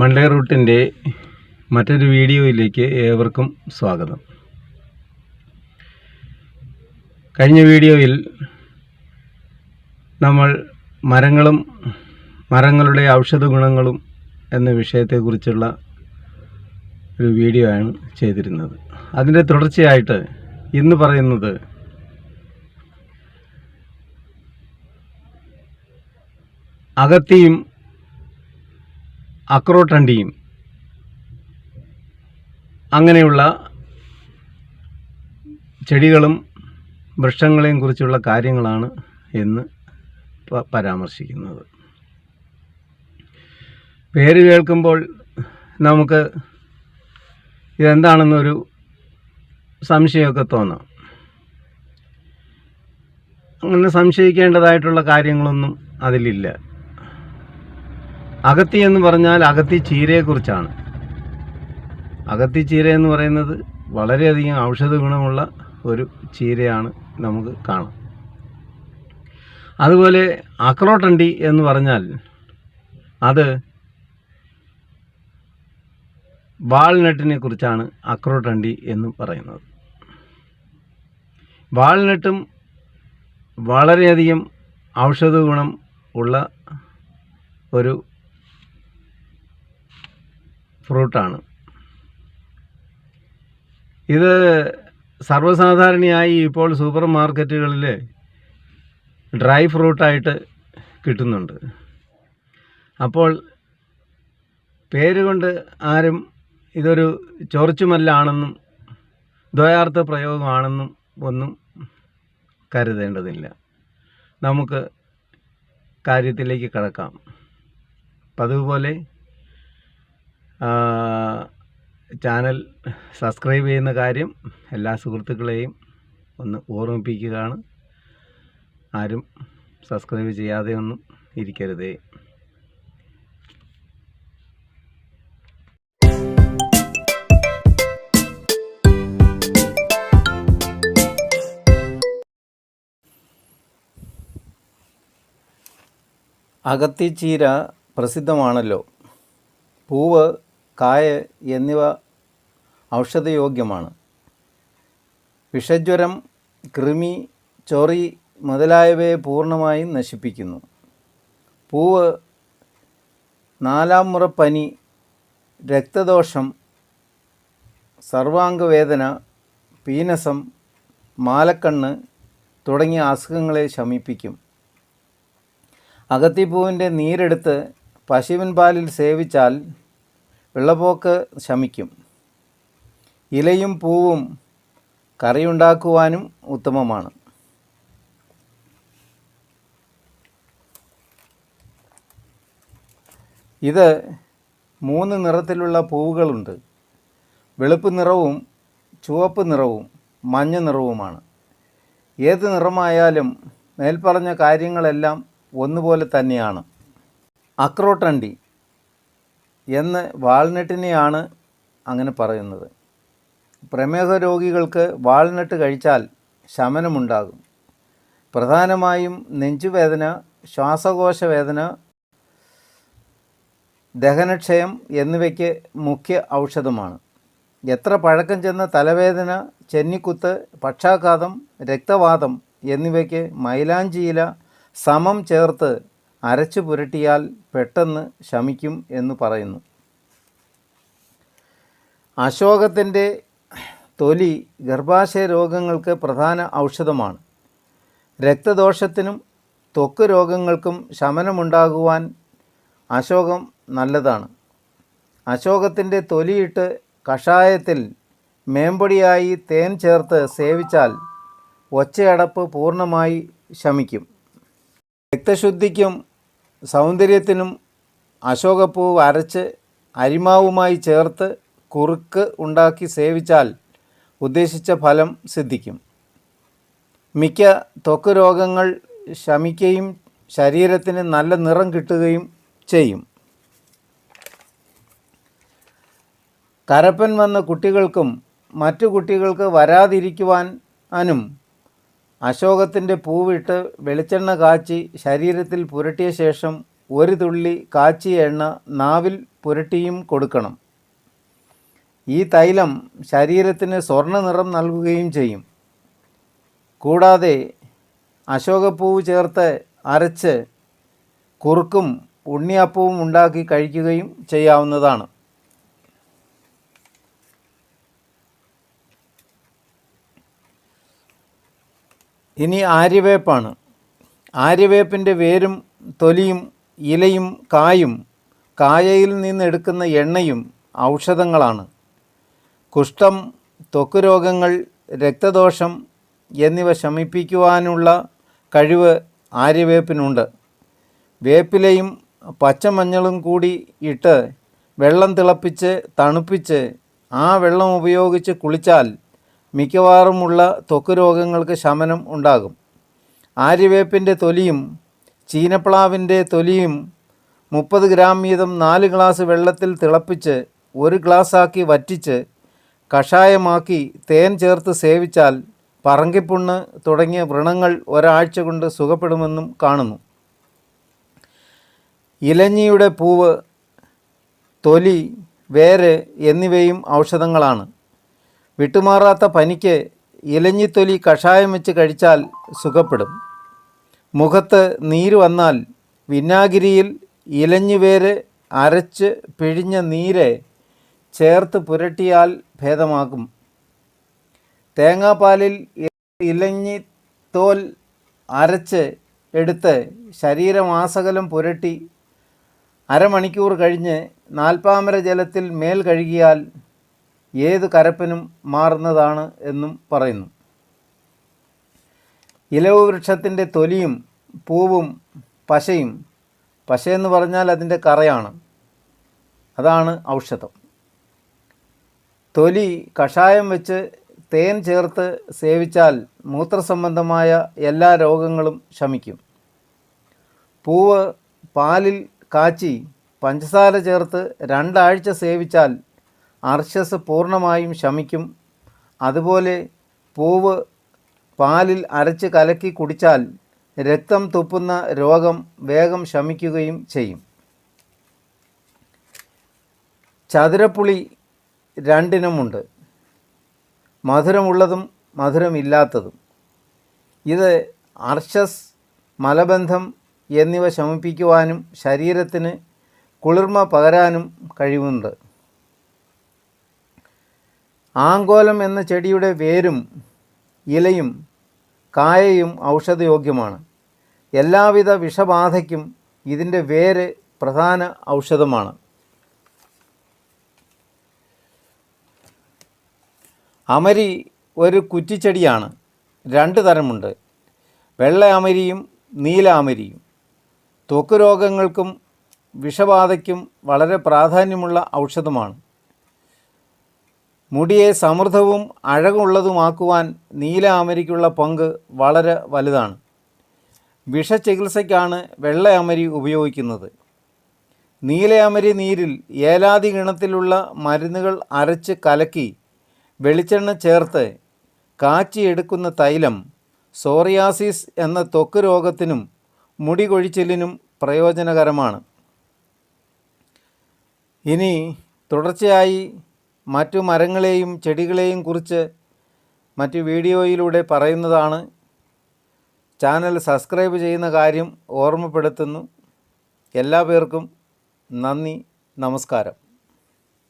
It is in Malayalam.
മൺഡേ റൂട്ടിന്റെ മറ്റൊരു വീഡിയോയിലേക്ക് ഏവർക്കും സ്വാഗതം. കഴിഞ്ഞ വീഡിയോയിൽ നമ്മൾ മരങ്ങളും മരങ്ങളുടെ ഔഷധ ഗുണങ്ങളും എന്ന വിഷയത്തെക്കുറിച്ചുള്ള ഒരു വീഡിയോ ആണ് ചെയ്തിരുന്നത്. അതിന്റെ തുടർച്ചയായിട്ട് ഇന്ന് പറയുന്നത് അകത്തിയും അക്രോട്ടണ്ടിയും. അങ്ങനെയുള്ള ചെടികളും വൃക്ഷങ്ങളെയും കുറിച്ചുള്ള കാര്യങ്ങളാണ് എന്ന് പരാമർശിക്കുന്നത്. പേര് കേൾക്കുമ്പോൾ നമുക്ക് ഇതെന്താണെന്നൊരു സംശയമൊക്കെ തോന്നാം. അങ്ങനെ സംശയിക്കേണ്ടതായിട്ടുള്ള കാര്യങ്ങളൊന്നും അതിലില്ല. അകത്തി എന്ന് പറഞ്ഞാൽ അകത്തി ചീരയെക്കുറിച്ചാണ്. അകത്തി ചീര എന്ന് പറയുന്നത് വളരെയധികം ഔഷധ ഗുണമുള്ള ഒരു ചീരയാണ് നമുക്ക് കാണാം. അതുപോലെ അക്രോട്ടണ്ടി എന്ന് പറഞ്ഞാൽ അത് വാൾനട്ടിനെ കുറിച്ചാണ് അക്രോട്ടണ്ടി എന്ന് പറയുന്നത്. വാൾനട്ടും വളരെയധികം ഔഷധ ഗുണം ഉള്ള ഒരു ഫ്രൂട്ടാണ്. ഇത് സർവസാധാരണയായി ഇപ്പോൾ സൂപ്പർ മാർക്കറ്റുകളിൽ ഡ്രൈ ഫ്രൂട്ടായിട്ട് കിട്ടുന്നുണ്ട്. അപ്പോൾ പേര് കൊണ്ട് ആരും ഇതൊരു ചൊറിച്ചുമല്ലാണെന്നും ദ്വയാർത്ഥ പ്രയോഗമാണെന്നും ഒന്നും കരുതേണ്ടതില്ല. നമുക്ക് കാര്യത്തിലേക്ക് കടക്കാം. പതിവ് പോലെ ആ, ചാനൽ സബ്സ്ക്രൈബ് ചെയ്യുന്ന കാര്യം എല്ലാ സുഹൃത്തുക്കളെയും ഒന്ന് ഓർമ്മിപ്പിക്കുകയാണ്. ആരും സബ്സ്ക്രൈബ് ചെയ്യാതെ ഒന്നും ഇരിക്കരുതേ. അകത്തിച്ചീര പ്രസിദ്ധമാണല്ലോ. പൂവ് കായ എന്നിവ ഔഷധയോഗ്യമാണ്. വിഷജ്വരം കൃമി ചൊറി മുതലായവയെ പൂർണമായും നശിപ്പിക്കുന്നു. പൂവ് നാലാം മുറ പനി രക്തദോഷം സർവാംഗവേദന പീനസം മാലക്കണ്ണ് തുടങ്ങിയ അസുഖങ്ങളെ ശമിപ്പിക്കും. അകത്തിപ്പൂവിന്റെ നീരെടുത്ത് പശുവിൻ പാലിൽ സേവിച്ചാൽ വെള്ളപ്പോക്ക് ശമിക്കും. ഇലയും പൂവും കറിയുണ്ടാക്കുവാനും ഉത്തമമാണ്. ഇത് മൂന്ന് നിറത്തിലുള്ള പൂവുകളുണ്ട്. വെളുപ്പ് നിറവും ചുവപ്പ് നിറവും മഞ്ഞ നിറവുമാണ്. ഏത് നിറമായാലും മേൽപ്പറഞ്ഞ കാര്യങ്ങളെല്ലാം ഒന്നുപോലെ തന്നെയാണ്. അക്രോട്ടണ്ടി എന്ന് വാൾനട്ടിനെയാണ് അങ്ങനെ പറയുന്നത്. പ്രമേഹ രോഗികൾക്ക് വാൾനട്ട് കഴിച്ചാൽ ശമനമുണ്ടാകും. പ്രധാനമായും നെഞ്ചുവേദന ശ്വാസകോശ വേദന ദഹനക്ഷയം എന്നിവയ്ക്ക് മുഖ്യ ഔഷധമാണ്. എത്ര പഴക്കം ചെന്ന തലവേദന ചെന്നിക്കുത്ത് പക്ഷാഘാതം രക്തവാതം എന്നിവയ്ക്ക് മൈലാഞ്ചിയില സമം ചേർത്ത് അരച്ചു പുരട്ടിയാൽ പെട്ടെന്ന് ശമിക്കും എന്ന് പറയുന്നു. അശോകത്തിന്റെ തൊലി ഗർഭാശയ രോഗങ്ങൾക്ക് പ്രധാന ഔഷധമാണ്. രക്തദോഷത്തിനും ത്വക്ക് രോഗങ്ങൾക്കും ശമനമുണ്ടാകുവാൻ അശോകം നല്ലതാണ്. അശോകത്തിന്റെ തൊലിയിട്ട് കഷായത്തിൽ മേമ്പൊടിയായി തേൻ ചേർത്ത് സേവിച്ചാൽ ഒച്ചയടപ്പ് പൂർണമായി ശമിക്കും. രക്തശുദ്ധിക്കും സൗന്ദര്യത്തിനും അശോകപ്പൂവ് അരച്ച് അരിമാവുമായി ചേർത്ത് കുറുക്ക് ഉണ്ടാക്കി സേവിച്ചാൽ ഉദ്ദേശിച്ച ഫലം സിദ്ധിക്കും. മിക്ക ത്വക്ക് രോഗങ്ങൾ ശമിക്കുകയും ശരീരത്തിന് നല്ല നിറം കിട്ടുകയും ചെയ്യും. കരപ്പൻ വന്ന കുട്ടികൾക്കും മറ്റു കുട്ടികൾക്ക് വരാതിരിക്കുവാനും അശോകത്തിന്റെ പൂവിട്ട് വെളിച്ചെണ്ണ കാച്ചി ശരീരത്തിൽ പുരട്ടിയ ശേഷം ഒരു തുള്ളി കാച്ചിയ എണ്ണ നാവിൽ പുരട്ടിയും കൊടുക്കണം. ഈ തൈലം ശരീരത്തിന് സ്വർണ നിറം നൽകുകയും ചെയ്യും. കൂടാതെ അശോകപ്പൂവ് ചേർത്ത് അരച്ച് കുറുക്കും ഉണ്ണിയപ്പവും ഉണ്ടാക്കി കഴിക്കുകയും ചെയ്യാവുന്നതാണ്. ഇനി ആര്യവേപ്പാണ്. ആര്യവേപ്പിന്റെ വേരും തൊലിയും ഇലയും കായും കായയിൽ നിന്നെടുക്കുന്ന എണ്ണയും ഔഷധങ്ങളാണ്. കുഷ്ഠം ത്വക്ക് രോഗങ്ങൾ രക്തദോഷം എന്നിവ ശമിപ്പിക്കുവാനുള്ള കഴിവ് ആര്യവേപ്പിനുണ്ട്. വേപ്പിലയും പച്ചമഞ്ഞളും കൂടി ഇട്ട് വെള്ളം തിളപ്പിച്ച് തണുപ്പിച്ച് ആ വെള്ളം ഉപയോഗിച്ച് കുളിച്ചാൽ മിക്കവാറുമുള്ള ത്വക്ക് രോഗങ്ങൾക്ക് ശമനം ഉണ്ടാകും. ആര്യവേപ്പിന്റെ തൊലിയും ചീനപ്ലാവിന്റെ തൊലിയും മുപ്പത് ഗ്രാം വീതം നാല് ഗ്ലാസ് വെള്ളത്തിൽ തിളപ്പിച്ച് ഒരു ഗ്ലാസ്സാക്കി വറ്റിച്ച് കഷായമാക്കി തേൻ ചേർത്ത് സേവിച്ചാൽ പറങ്കിപ്പുണ്ണ് തുടങ്ങിയ വ്രണങ്ങൾ ഒരാഴ്ച കൊണ്ട് സുഖപ്പെടുമെന്നും കാണുന്നു. ഇലഞ്ഞിയുടെ പൂവ് തൊലി വേര് എന്നിവയും ഔഷധങ്ങളാണ്. വിട്ടുമാറാത്ത പനിക്ക് ഇലഞ്ഞിത്തൊലി കഷായം വെച്ച് കഴിച്ചാൽ സുഖപ്പെടും. മുഖത്ത് നീര് വന്നാൽ വിനാഗിരിയിൽ ഇലഞ്ഞുവേര് അരച്ച് പിഴിഞ്ഞ നീര് ചേർത്ത് പുരട്ടിയാൽ ഭേദമാകും. തേങ്ങാപ്പാലിൽ ഇലഞ്ഞിത്തോൽ അരച്ച് എടുത്ത് ശരീരമാസകലം പുരട്ടി അരമണിക്കൂർ കഴിഞ്ഞ് നാൽപ്പാമര ജലത്തിൽ മേൽ കഴുകിയാൽ ഏത് കരപ്പനും മാറുന്നതാണ് എന്നും പറയുന്നു. ഇലവ് വൃക്ഷത്തിന്റെ തൊലിയും പൂവും പശയും പശയെന്ന് പറഞ്ഞാൽ അതിന്റെ കറയാണ്. അതാണ് ഔഷധം. തൊലി കഷായം വെച്ച് തേൻ ചേർത്ത് സേവിച്ചാൽ മൂത്രസംബന്ധമായ എല്ലാ രോഗങ്ങളും ശമിക്കും. പൂവ് പാലിൽ കാച്ചി പഞ്ചസാര ചേർത്ത് രണ്ടാഴ്ച സേവിച്ചാൽ അർശസ് പൂർണമായും ശമിക്കും. അതുപോലെ പൂവ് പാലിൽ അരച്ച് കലക്കി കുടിച്ചാൽ രക്തം തുപ്പുന്ന രോഗം വേഗം ശമിക്കുകയും ചെയ്യും. ചതുരപ്പുളി രണ്ടിനുമുണ്ട്. മധുരമുള്ളതും മധുരമില്ലാത്തതും. ഇത് അർശസ് മലബന്ധം എന്നിവ ശമിപ്പിക്കുവാനും ശരീരത്തിന് കുളിർമ പകരാനും കഴിവുണ്ട്. ആങ്കോലം എന്ന ചെടിയുടെ വേരും ഇലയും കായയും ഔഷധയോഗ്യമാണ്. എല്ലാവിധ വിഷബാധയ്ക്കും ഇതിന്റെ വേര് പ്രധാന ഔഷധമാണ്. അമരി ഒരു കുറ്റിച്ചെടിയാണ്. രണ്ട് തരമുണ്ട്. വെള്ള അമരിയും നീല അമരിയും. ത്വക്ക് രോഗങ്ങൾക്കും വിഷബാധയ്ക്കും വളരെ പ്രാധാന്യമുള്ള ഔഷധമാണ്. മുടിയെ സമൃദ്ധവും അഴകുള്ളതുമാക്കുവാൻ നീല അമരിക്കുള്ള പങ്ക് വളരെ വലുതാണ്. വിഷചികിത്സയ്ക്കാണ് വെള്ള അമരി ഉപയോഗിക്കുന്നത്. നീലയമരി നീരിൽ ഏലാതി ഗണത്തിലുള്ള മരുന്നുകൾ അരച്ച് കലക്കി വെളിച്ചെണ്ണ ചേർത്ത് കാച്ചിയെടുക്കുന്ന തൈലം സോറിയാസിസ് എന്ന ത്വക്ക് രോഗത്തിനും മുടി കൊഴിച്ചിലിനും പ്രയോജനകരമാണ്. ഇനി തുടർച്ചയായി മറ്റു മരങ്ങളെയും ചെടികളെയും കുറിച്ച് മറ്റു വീഡിയോയിലൂടെ പറയുന്നതാണ്. ചാനൽ സബ്സ്ക്രൈബ് ചെയ്യുന്ന കാര്യം ഓർമ്മപ്പെടുത്തുന്നു. എല്ലാ പേർക്കും നന്ദി നമസ്കാരം.